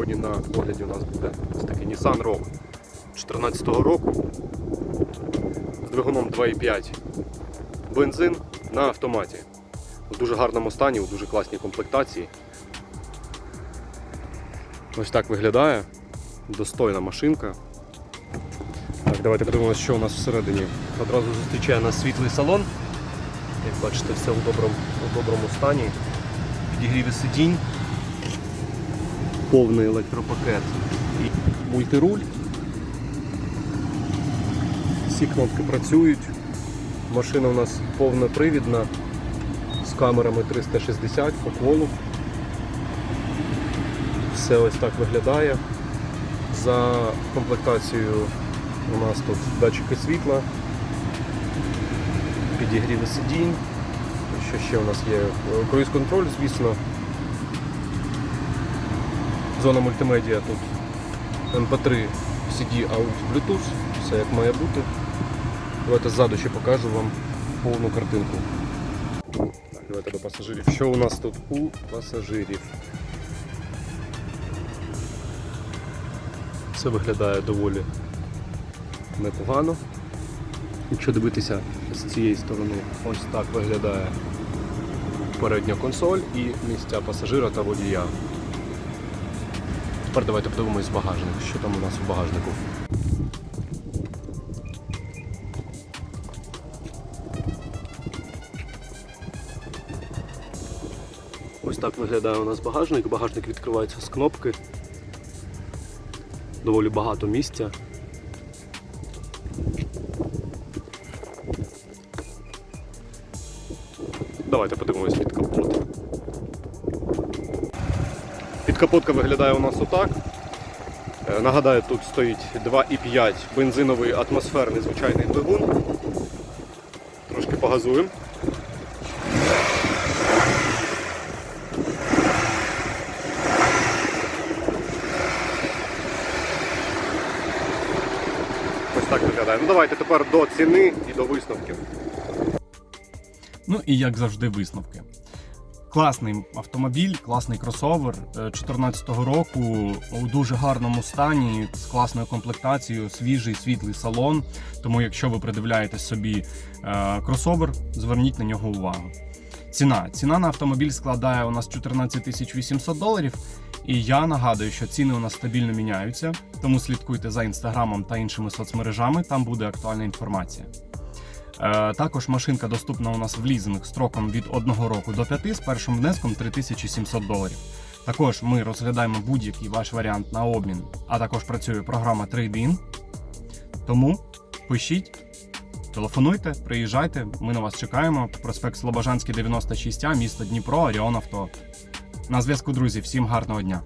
Сьогодні на огляді у нас буде ось такий Nissan Rogue 2014 року з двигуном 2.5 бензин на автоматі. У дуже гарному стані, у дуже класній комплектації. Ось так виглядає. Достойна машинка. Так, давайте подивимося, що у нас всередині. Одразу зустрічає нас світлий салон. Як бачите, все у доброму, у доброму стані. Підігріви сидінь, повний електропакет і мультируль. Всі кнопки працюють. Машина у нас повнопривідна з камерами 360 по колу. Все ось так виглядає. За комплектацією у нас тут датчики світла, підігріви сидінь. Що ще у нас є? Круїз-контроль, звісно. Зона мультимедіа тут MP3, CD, AUX, Bluetooth, все як має бути. Давайте ззаду ще покажу вам повну картинку. Так, давайте до пасажирів. Що у нас тут у пасажирів? Все виглядає доволі непогано. Якщо дивитися з цієї сторони, ось так виглядає передня консоль і місця пасажира та водія. Тепер давайте подивимось багажник, що там у нас у багажнику. Ось так виглядає у нас багажник. Багажник відкривається з кнопки. Доволі багато місця. Давайте подивимось під капот. Підкапотка виглядає у нас отак. Е, Нагадаю, тут стоїть 2,5 бензиновий атмосферний звичайний двигун. Трошки погазуємо. Ось так виглядає. Ну давайте тепер до ціни і до висновків. Ну і як завжди, висновки. Класний автомобіль, класний кросовер 2014 року у дуже гарному стані, з класною комплектацією, свіжий світлий салон. Тому, якщо ви придивляєте собі е, кросовер, зверніть на нього увагу. Ціна. Ціна на автомобіль складає у нас 14 тисяч 800 доларів. І я нагадую, що ціни у нас стабільно міняються, тому слідкуйте за інстаграмом та іншими соцмережами, там буде актуальна інформація. Е, Також машинка доступна у нас в лізинг строком від 1 року до 5 з першим внеском 3700 доларів. Також ми розглядаємо будь-який ваш варіант на обмін, а також працює програма Trade-in. Тому пишіть, телефонуйте, приїжджайте, ми на вас чекаємо. Проспект Слобожанський 96А, місто Дніпро, Оріон Авто. На зв'язку, друзі, всім гарного дня!